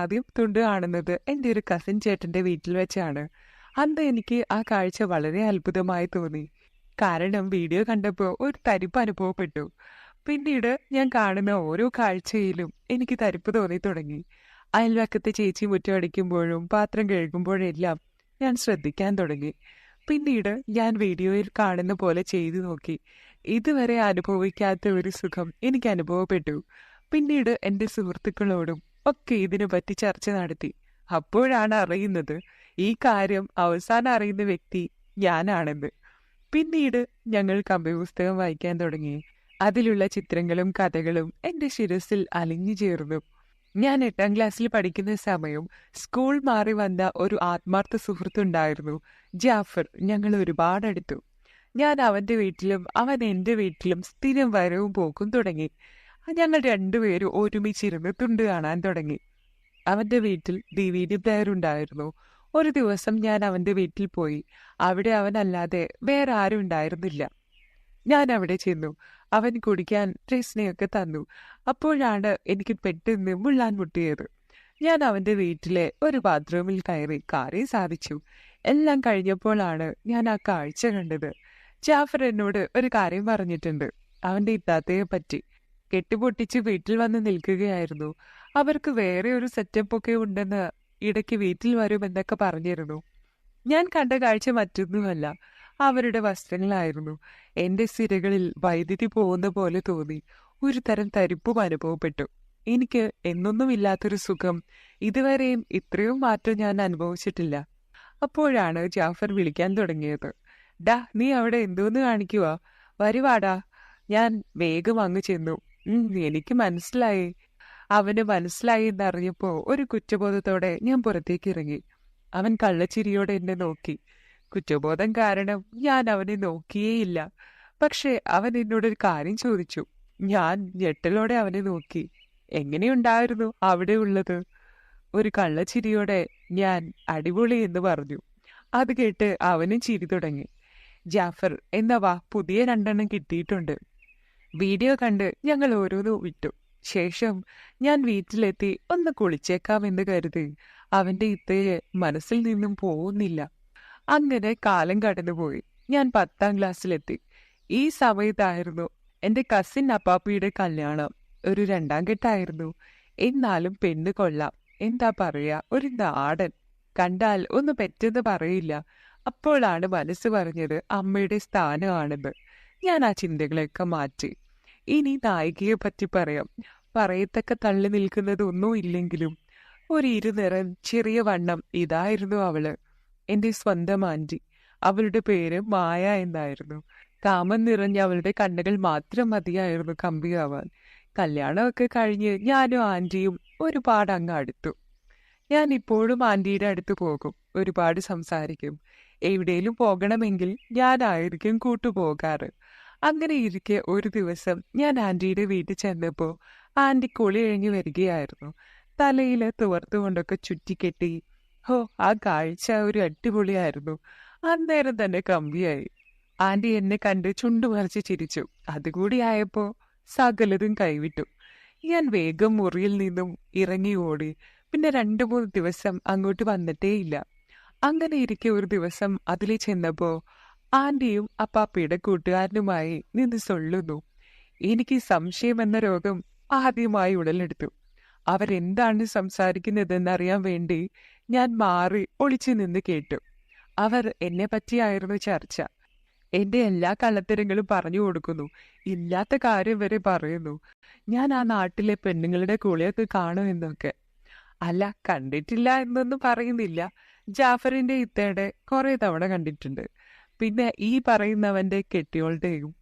ആദ്യം തുണ്ട് കാണുന്നത് എന്റെ ഒരു കസിൻ ചേട്ടന്റെ വീട്ടിൽ വെച്ചാണ്. അന്ന് എനിക്ക് ആ കാഴ്ച വളരെ അത്ഭുതമായി തോന്നി. കാരണം വീഡിയോ കണ്ടപ്പോൾ ഒരു തരിപ്പ് അനുഭവപ്പെട്ടു. പിന്നീട് ഞാൻ കാണുന്ന ഓരോ കാഴ്ചയിലും എനിക്ക് തരിപ്പ് തോന്നി തുടങ്ങി. അയൽവക്കത്തെ ചേച്ചി മുറ്റമടിക്കുമ്പോഴും പാത്രം കഴുകുമ്പോഴെല്ലാം ഞാൻ ശ്രദ്ധിക്കാൻ തുടങ്ങി. പിന്നീട് ഞാൻ വീഡിയോയിൽ കാണുന്ന പോലെ ചെയ്തു നോക്കി. ഇതുവരെ അനുഭവിക്കാത്ത ഒരു സുഖം എനിക്ക് അനുഭവപ്പെട്ടു. പിന്നീട് എന്റെ സുഹൃത്തുക്കളോടും ഒക്കെ ഇതിനു പറ്റി ചർച്ച നടത്തി. അപ്പോഴാണ് അറിയുന്നത് ഈ കാര്യം അവസാനം അറിയുന്ന വ്യക്തി ഞാനാണെന്ന്. പിന്നീട് ഞങ്ങൾ കമ്പി പുസ്തകം വായിക്കാൻ തുടങ്ങി. അതിലുള്ള ചിത്രങ്ങളും കഥകളും എന്റെ ശിരസിൽ അലിഞ്ഞു ചേർന്നു. ഞാൻ എട്ടാം ക്ലാസ്സിൽ പഠിക്കുന്ന സമയം സ്കൂൾ മാറി വന്ന ഒരു ആത്മാർത്ഥ സുഹൃത്തുണ്ടായിരുന്നു. ജാഫർ ഞങ്ങൾ ഒരുപാട് അടുത്തു. ഞാൻ അവന്റെ വീട്ടിലും അവൻ എന്റെ വീട്ടിലും സ്ഥിരം വരവും പോക്കും തുടങ്ങി. ഞങ്ങൾ രണ്ടുപേരും ഒരുമിച്ചിരുന്ന് തുണ്ട് കാണാൻ തുടങ്ങി. അവന്റെ വീട്ടിൽ ഡി വി ഡി പ്ലെയർ ഉണ്ടായിരുന്നു. ഒരു ദിവസം ഞാൻ അവന്റെ വീട്ടിൽ പോയി. അവിടെ അവനല്ലാതെ വേറെ ആരും ഉണ്ടായിരുന്നില്ല. ഞാൻ അവിടെ ചെന്നു. അവൻ കുടിക്കാൻ രസ്നയൊക്കെ തന്നു. അപ്പോഴാണ് എനിക്ക് പെട്ടെന്ന് മുള്ളാൻ മുട്ടിയത്. ഞാൻ അവന്റെ വീട്ടിലെ ഒരു ബാത്റൂമിൽ കയറി കാറി സാധിച്ചു. എല്ലാം കഴിഞ്ഞപ്പോഴാണ് ഞാൻ ആ കാഴ്ച കണ്ടത്. ജാഫർ എന്നോട് ഒരു കാര്യം പറഞ്ഞിട്ടുണ്ട്. അവന്റെ ഇത്താത്തയെ പറ്റി. കെട്ടുപൊട്ടിച്ച് വീട്ടിൽ വന്ന് നിൽക്കുകയായിരുന്നു. അവർക്ക് വേറെ ഒരു സെറ്റപ്പ് ഒക്കെ ഉണ്ടെന്ന് ഇടയ്ക്ക് വീട്ടിൽ വരുമെന്നൊക്കെ പറഞ്ഞിരുന്നു. ഞാൻ കണ്ട കാഴ്ച മറ്റൊന്നുമല്ല. അവരുടെ വസ്ത്രങ്ങളായിരുന്നു. എന്റെ സിരകളിൽ വൈദ്യുതി പോകുന്ന പോലെ തോന്നി. ഒരു തരം തരിപ്പും അനുഭവപ്പെട്ടു. എനിക്ക് എന്നൊന്നുമില്ലാത്തൊരു സുഖം. ഇതുവരെയും ഇത്രയും മാറ്റം ഞാൻ അനുഭവിച്ചിട്ടില്ല. അപ്പോഴാണ് ജാഫർ വിളിക്കാൻ തുടങ്ങിയത്. ഡാ നീ അവിടെ എന്തോന്ന് കാണിക്കുക വരുവാടാ. ഞാൻ വേഗം അങ്ങ് ചെന്നു. എനിക്ക് മനസ്സിലായി. അവന് മനസ്സിലായി എന്നറിഞ്ഞപ്പോ ഒരു കുറ്റബോധത്തോടെ ഞാൻ പുറത്തേക്ക് ഇറങ്ങി അവൻ കള്ളച്ചിരിയോടെ എന്നെ നോക്കി. കുറ്റബോധം കാരണം ഞാൻ അവനെ നോക്കിയേയില്ല. പക്ഷെ അവൻ എന്നോട് ഒരു കാര്യം ചോദിച്ചു. ഞാൻ ഞെട്ടലോടെ അവനെ നോക്കി. എങ്ങനെയുണ്ടായിരുന്നു അവിടെ ഉള്ളത്? ഒരു കള്ളച്ചിരിയോടെ ഞാൻ അടിപൊളി എന്ന് പറഞ്ഞു. അത് കേട്ട് അവനും ചിരി തുടങ്ങി. ജാഫർ എന്നാ വാ പുതിയ രണ്ടെണ്ണം കിട്ടിയിട്ടുണ്ട്. വീഡിയോ കണ്ട് ഞങ്ങൾ ഓരോന്ന് വിട്ടു. ശേഷം ഞാൻ വീട്ടിലെത്തി ഒന്ന് കുളിച്ചേക്കാമെന്ന് കരുതി. അവന്റെ ഇത്തയെ മനസ്സിൽ നിന്നും പോകുന്നില്ല. അങ്ങനെ കാലം കടന്നുപോയി. ഞാൻ പത്താം ക്ലാസ്സിലെത്തി. ഈ സമയത്തായിരുന്നു എന്റെ കസിൻ അപ്പാപ്പിയുടെ കല്യാണം. ഒരു രണ്ടാം കെട്ടായിരുന്നു എന്നാലും പെണ്ണ് കൊള്ളാം. എന്താ പറയാ ഒരു നാടൻ. കണ്ടാൽ ഒന്ന് പെറ്റെന്ന് പറയില്ല. അപ്പോഴാണ് മനസ്സ് പറഞ്ഞത് അമ്മയുടെ സ്ഥാനമാണെന്ന്. ഞാൻ ആ ചിന്തകളെയൊക്കെ മാറ്റി. ഇനി നായികയെ പറ്റി പറയാം. പറയത്തക്ക തള്ളി നിൽക്കുന്നതൊന്നും ഇല്ലെങ്കിലും ഒരു ഇരുനിറം ചെറിയ വണ്ണം ഇതായിരുന്നു അവൾ. എന്റെ സ്വന്തം ആന്റി. അവളുടെ പേര് മായ എന്നായിരുന്നു. കാമം നിറഞ്ഞ അവളുടെ കണ്ണുകൾ മാത്രം മതിയായിരുന്നു കമ്പിയാവാൻ. കല്യാണമൊക്കെ കഴിഞ്ഞ് ഞാനും ആന്റിയും ഒരുപാട് അങ്ങ് അടുത്തു. ഞാൻ ഇപ്പോഴും ആന്റിയുടെ അടുത്ത് പോകും. ഒരുപാട് സംസാരിക്കും. എവിടെയും പോകണമെങ്കിൽ ഞാനായിരിക്കും കൂട്ടുപോകാറ്. അങ്ങനെ ഇരിക്കെ ഒരു ദിവസം ഞാൻ ആന്റിയുടെ വീട്ടിൽ ചെന്നപ്പോൾ ആന്റി കുളി കഴിഞ്ഞു വരികയായിരുന്നു. തലയിൽ തുവർത്തുകൊണ്ടൊക്കെ ചുറ്റിക്കെട്ടി. ഹോ ആ കാഴ്ച ഒരു അടിപൊളിയായിരുന്നു. അന്നേരം തന്നെ കമ്പിയായി. ആന്റി എന്നെ കണ്ട് ചുണ്ടുമറിച്ച് ചിരിച്ചു. അതുകൂടി ആയപ്പോൾ സകലതും കൈവിട്ടു. ഞാൻ വേഗം മുറിയിൽ നിന്നും ഇറങ്ങി ഓടി. പിന്നെ രണ്ടു മൂന്ന് ദിവസം അങ്ങോട്ട് വന്നിട്ടേയില്ല. അങ്ങനെ ഇരിക്കെ ഒരു ദിവസം അതിലെ ചെന്നപ്പോ ആന്റിയും അപ്പാപ്പയുടെ കൂട്ടുകാരനുമായി നിന്ന് സൊള്ളുന്നു എനിക്ക് സംശയം എന്ന രോഗം ആദ്യമായി ഉടലെടുത്തു. അവരെന്താണ് സംസാരിക്കുന്നതെന്നറിയാൻ വേണ്ടി ഞാൻ മാറി ഒളിച്ചു നിന്ന് കേട്ടു. അവർ എന്നെ പറ്റിയായിരുന്നു ചർച്ച. എന്റെ എല്ലാ കള്ളത്തരങ്ങളും പറഞ്ഞു കൊടുക്കുന്നു. ഇല്ലാത്ത കാര്യം വരെ പറയുന്നു. ഞാൻ ആ നാട്ടിലെ പെണ്ണുങ്ങളുടെ കുളിയൊക്കെ കാണുമെന്നൊക്കെ അല്ല കണ്ടിട്ടില്ല എന്നൊന്നും പറയുന്നില്ല. ജാഫറിന്റെ ഇത്തയുടെ കുറെ തവണ കണ്ടിട്ടുണ്ട്. പിന്നെ ഈ പറയുന്നവന്റെ കെട്ടിയോളുടെയും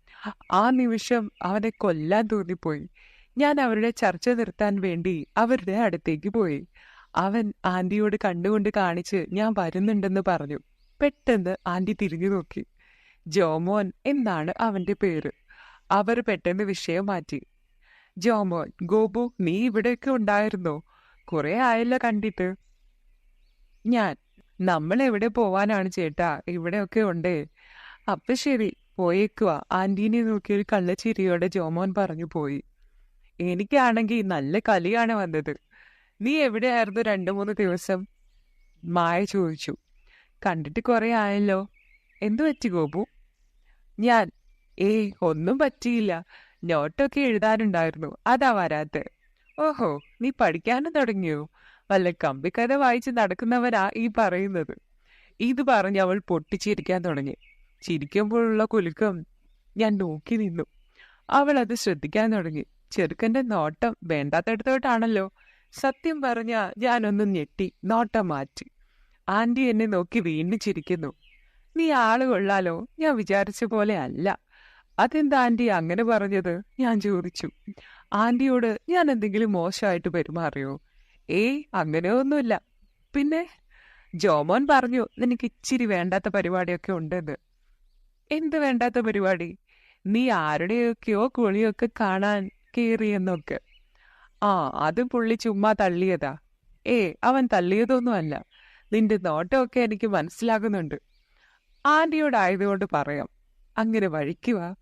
ആ നിമിഷം അവനെ കൊല്ലാൻ തോന്നിപ്പോയി. ഞാൻ അവരുടെ ചർച്ച നിർത്താൻ വേണ്ടി അവരുടെ അടുത്തേക്ക് പോയി. അവൻ ആന്റിയോട് കണ്ടുകൊണ്ട് കാണിച്ച് ഞാൻ വരുന്നുണ്ടെന്ന് പറഞ്ഞു. പെട്ടെന്ന് ആന്റി തിരിഞ്ഞു നോക്കി. ജോമോൻ എന്നാണ് അവന്റെ പേര്. അവർ പെട്ടെന്ന് വിഷയം മാറ്റി. ജോമോൻ ഗോപു നീ ഇവിടെയൊക്കെ ഉണ്ടായിരുന്നോ? കുറെ ആയല്ലോ കണ്ടിട്ട്. ഞാൻ നമ്മൾ എവിടെ പോവാനാണ് ചേട്ടാ? ഇവിടെയൊക്കെ ഉണ്ട്. അപ്പൊ ശരി പോയേക്കുക ആന്റീനെ നോക്കി ഒരു കള്ളച്ചിരിയോടെ ജോമോൻ പറഞ്ഞു പോയി. എനിക്കാണെങ്കിൽ നല്ല കലിയാണ് വന്നത്. നീ എവിടെയായിരുന്നു രണ്ടു മൂന്ന് ദിവസം? മായ ചോദിച്ചു. കണ്ടിട്ട് കുറെ ആയല്ലോ. എന്തു പറ്റി ഗോപു? ഞാൻ ഏയ് ഒന്നും പറ്റിയില്ല. നോട്ടൊക്കെ എഴുതാനുണ്ടായിരുന്നു. അതാ വരാത്തെ. ഓഹോ നീ പഠിക്കാനും തുടങ്ങിയോ? വല്ല കമ്പിക്കഥ വായിച്ച് നടക്കുന്നവരാ ഈ പറയുന്നത്. ഇത് പറഞ്ഞ് അവൾ പൊട്ടിച്ചിരിക്കാൻ തുടങ്ങി. ചിരിക്കുമ്പോഴുള്ള കുലുക്കം ഞാൻ നോക്കി നിന്നു. അവൾ അത് ശ്രദ്ധിക്കാൻ തുടങ്ങി. ചെറുക്കന്റെ നോട്ടം വേണ്ടാത്തടത്തോട്ടാണല്ലോ. സത്യം പറഞ്ഞ ഞാനൊന്ന് ഞെട്ടി നോട്ടം മാറ്റി. ആന്റി എന്നെ നോക്കി വീണ്ടും ചിരിക്കുന്നു. നീ ആൾ കൊള്ളാലോ? ഞാൻ വിചാരിച്ച പോലെ അല്ല. അതെന്താ ആന്റി അങ്ങനെ പറഞ്ഞത്? ഞാൻ ചോദിച്ചു. ആന്റിയോട് ഞാൻ എന്തെങ്കിലും മോശമായിട്ട് പെരുമാറിയോ? ഏയ് അങ്ങനെയൊന്നുമില്ല പിന്നെ ജോമോൻ പറഞ്ഞു നിനക്ക് ഇച്ചിരി വേണ്ടാത്ത പരിപാടിയൊക്കെ ഉണ്ടെന്ന്. എന്ത് വേണ്ടാത്ത പരിപാടി? നീ ആരുടെയൊക്കെയോ കുളിയൊക്കെ കാണാൻ കയറിയെന്നൊക്കെ ആ അത് പുള്ളി ചുമ്മാ തള്ളിയതാ. ഏ അവൻ തള്ളിയതൊന്നുമല്ല. നിന്റെ നോട്ടമൊക്കെ എനിക്ക് മനസ്സിലാകുന്നുണ്ട്. ആന്റിയോടായതുകൊണ്ട് പറയാം. അങ്ങനെ വഴിക്കുക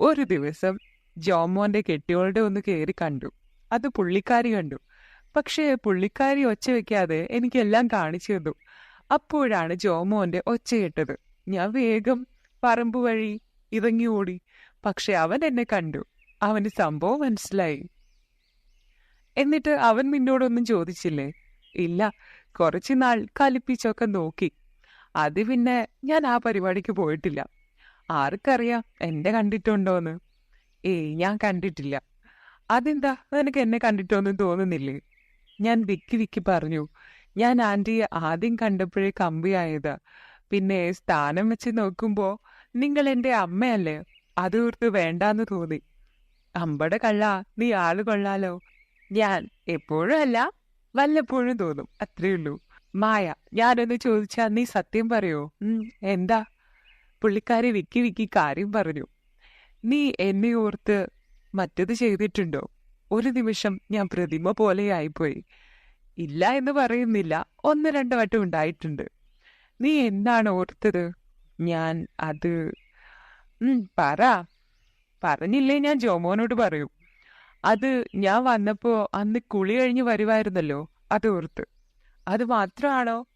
ഒരു ദിവസം ജോമോന്റെ കെട്ടിയോളുടെ ഒന്ന് കയറി കണ്ടു. അത് പുള്ളിക്കാരി കണ്ടു. പക്ഷേ പുള്ളിക്കാരി ഒച്ച വെക്കാതെ എനിക്കെല്ലാം കാണിച്ചു തന്നു. അപ്പോഴാണ് ജോമോന്റെ ഒച്ച കേട്ടത്. ഞാൻ വേഗം പറമ്പ് വഴി ഇറങ്ങി ഓടി. പക്ഷെ അവൻ എന്നെ കണ്ടു. അവന് സംഭവം മനസ്സിലായി. എന്നിട്ട് അവൻ നിന്നോടൊന്നും ചോദിച്ചില്ലേ? ഇല്ല കുറച്ചു നാൾ കലിപ്പിച്ചൊക്കെ നോക്കി. അത് പിന്നെ ഞാൻ ആ പരിപാടിക്ക് പോയിട്ടില്ല. ആർക്കറിയാം എന്നെ കണ്ടിട്ടുണ്ടോന്ന്. ഏയ് ഞാൻ കണ്ടിട്ടില്ല. അതെന്താ? നിനക്ക് എന്നെ കണ്ടിട്ടൊന്നും തോന്നുന്നില്ലേ? ഞാൻ വിക്കി വിക്കി പറഞ്ഞു. ഞാൻ ആന്റിയെ ആദ്യം കണ്ടപ്പോഴേ കമ്പിയായത്. പിന്നെ സ്ഥാനം വെച്ച് നോക്കുമ്പോൾ നിങ്ങൾ എന്റെ അമ്മയല്ലേ? അത് ഓർത്ത് വേണ്ടാന്ന് തോന്നി. അമ്പട കള്ള നീ ആൾ കൊള്ളാലോ. ഞാൻ എപ്പോഴും അല്ല വല്ലപ്പോഴും തോന്നും. അത്രയേ ഉള്ളൂ. മായ ഞാനൊന്ന് ചോദിച്ചാൽ നീ സത്യം പറയോ? എന്താ? പുള്ളിക്കാരി വിക്കി വിക്കി കാര്യം പറഞ്ഞു. നീ എന്നെ ഓർത്ത് മറ്റത് ചെയ്തിട്ടുണ്ടോ? ഒരു നിമിഷം ഞാൻ പ്രതിമ പോലെയായിപ്പോയി ഇല്ല എന്ന് പറയുന്നില്ല. ഒന്ന് രണ്ട് വട്ടം ഉണ്ടായിട്ടുണ്ട്. നീ എന്താണ് ഓർത്തത്? ഞാൻ അത് പറ. പറഞ്ഞില്ലേ ഞാൻ ജോമോനോട് പറയും. അത് ഞാൻ വന്നപ്പോ അന്ന് കുളി കഴിഞ്ഞ് വരുമായിരുന്നല്ലോ അത് ഓർത്ത്. അത് മാത്രമാണോ?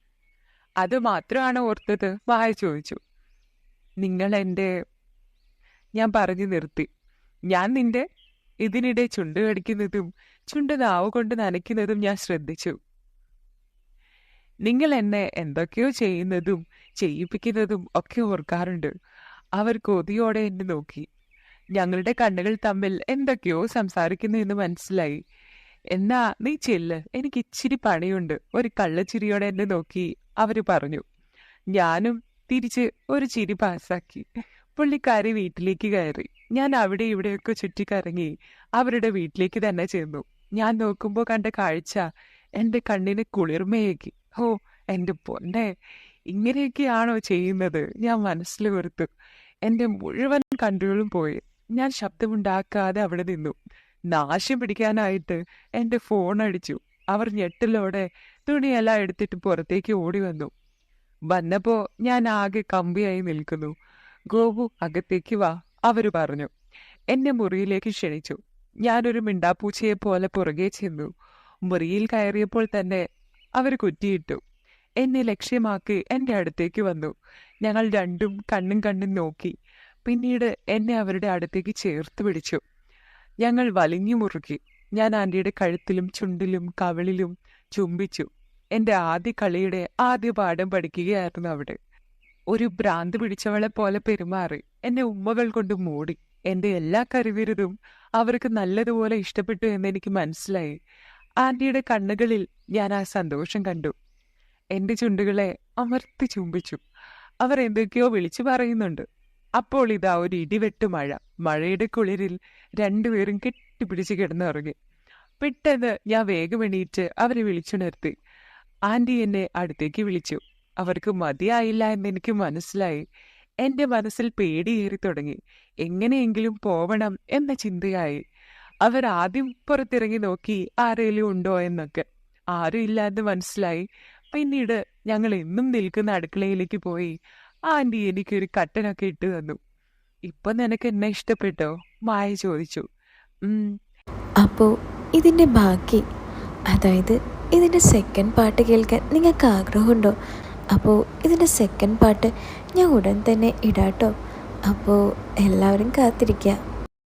അത് മാത്രമാണോ ഓർത്തത്? വായ ചോദിച്ചു. നിങ്ങൾ എന്റെ ഞാൻ പറഞ്ഞു നിർത്തി. ഞാൻ നിന്റെ ഇതിനിടെ ചുണ്ട് കടിക്കുന്നതും ചുണ്ട് നാവ് കൊണ്ട് നനയ്ക്കുന്നതും ഞാൻ ശ്രദ്ധിച്ചു. നിങ്ങൾ എന്നെ എന്തൊക്കെയോ ചെയ്യുന്നതും ചെയ്യിപ്പിക്കുന്നതും ഒക്കെ ഓർക്കാറുണ്ട്. അവർ കൊതിയോടെ എന്നെ നോക്കി. ഞങ്ങളുടെ കണ്ണുകൾ തമ്മിൽ എന്തൊക്കെയോ സംസാരിക്കുന്നു എന്ന് മനസ്സിലായി. എന്നാ നീ ചെല്ല്. എനിക്ക് ഇച്ചിരി പണിയുണ്ട്. ഒരു കള്ളച്ചിരിയോടെ എന്നെ നോക്കി അവർ പറഞ്ഞു. ഞാനും തിരിച്ച് ഒരു ചിരി പാസാക്കി. പുള്ളിക്കാരി വീട്ടിലേക്ക് കയറി. ഞാൻ അവിടെ ഇവിടെയൊക്കെ ചുറ്റിക്കറങ്ങി അവരുടെ വീട്ടിലേക്ക് തന്നെ ചെന്നു. ഞാൻ നോക്കുമ്പോൾ കണ്ട കാഴ്ച എന്റെ കണ്ണിന് കുളിർമയേകി. ഓ എന്റെ പൊന്നെ ഇങ്ങനെയൊക്കെയാണോ ചെയ്യുന്നത്? ഞാൻ മനസ്സിൽ വെറുത്തു എന്റെ മുഴുവൻ കണ്ണുകളും പോയി. ഞാൻ ശബ്ദമുണ്ടാക്കാതെ അവിടെ നിന്നു. നാശം പിടിക്കാനായിട്ട് എന്റെ ഫോൺ അടിച്ചു. അവർ ഞെട്ടിലോടെ തുണിയെല്ലാം എടുത്തിട്ട് പുറത്തേക്ക് ഓടി വന്നു. വന്നപ്പോ ഞാൻ ആകെ കമ്പിയായി നിൽക്കുന്നു. ഗോപു അകത്തേക്ക് വാ. അവർ പറഞ്ഞു എന്നെ മുറിയിലേക്ക് ക്ഷണിച്ചു. ഞാനൊരു മിണ്ടാപ്പൂച്ചയെ പോലെ പുറകെ ചെന്നു. മുറിയിൽ കയറിയപ്പോൾ തന്നെ അവർ കുറ്റിയിട്ടു. എന്നെ ലക്ഷ്യമാക്കി എന്റെ അടുത്തേക്ക് വന്നു. ഞങ്ങൾ രണ്ടും കണ്ണും കണ്ണും നോക്കി. പിന്നീട് എന്നെ അവരുടെ അടുത്തേക്ക് ചേർത്ത് പിടിച്ചു. ഞങ്ങൾ വലിഞ്ഞു മുറുക്കി ഞാൻ ആന്റിയുടെ കഴുത്തിലും ചുണ്ടിലും കവിളിലും ചുംബിച്ചു. എന്റെ ആദ്യ കളിയുടെ ആദ്യ പാഠം പഠിക്കുകയായിരുന്നു അവിടെ. ഒരു ഭ്രാന്ത് പിടിച്ചവളെ പോലെ പെരുമാറി. എന്നെ ഉമ്മകൾ കൊണ്ട് മൂടി. എന്റെ എല്ലാ കരുവിരുതും അവർക്ക് നല്ലതുപോലെ ഇഷ്ടപ്പെട്ടു എന്ന് എനിക്ക് മനസ്സിലായി. ആന്റിയുടെ കണ്ണുകളിൽ ഞാൻ ആ സന്തോഷം കണ്ടു. എന്റെ ചുണ്ടുകളെ അമർത്തി ചുംബിച്ചു. അവർ എന്തൊക്കെയോ വിളിച്ചു പറയുന്നുണ്ട്. അപ്പോൾ ഇതാ ഒരു ഇടിവെട്ട് മഴ. മഴയുടെ കുളിരിൽ രണ്ടുപേരും കെട്ടിപ്പിടിച്ച് കിടന്നുറങ്ങി. പെട്ടെന്ന് ഞാൻ വേഗം എണീറ്റ് അവരെ വിളിച്ചുണർത്തി. ആന്റി എന്നെ അടുത്തേക്ക് വിളിച്ചു. അവർക്ക് മതിയായില്ല എന്ന് എനിക്ക് മനസ്സിലായി. എന്റെ മനസ്സിൽ പേടിയേറി തുടങ്ങി. എങ്ങനെയെങ്കിലും പോവണം എന്ന ചിന്തയായി. അവർ ആദ്യം പുറത്തിറങ്ങി നോക്കി ആരെങ്കിലും ഉണ്ടോ എന്നൊക്കെ. ആരും ഇല്ലാന്ന് മനസ്സിലായി. പിന്നീട് ഞങ്ങൾ എന്നും നിൽക്കുന്ന അടുക്കളയിലേക്ക് പോയി ആന്റി എനിക്കൊരു കട്ടനൊക്കെ ഇട്ട് തന്നു. ഇപ്പൊ നിനക്ക് എന്നെ ഇഷ്ടപ്പെട്ടോ? മായ ചോദിച്ചു. അപ്പോ അപ്പോൾ ഇതിന്റെ ബാക്കി അതായത് ഇതിന്റെ സെക്കൻഡ് പാട്ട് കേൾക്കാൻ നിങ്ങൾക്ക് ആഗ്രഹമുണ്ടോ? അപ്പോൾ ഇതിന്റെ സെക്കൻഡ് പാർട്ട് ഞാൻ ഉടൻ തന്നെ ഇടാട്ടോ. അപ്പോൾ എല്ലാവരും കാത്തിരിക്കുക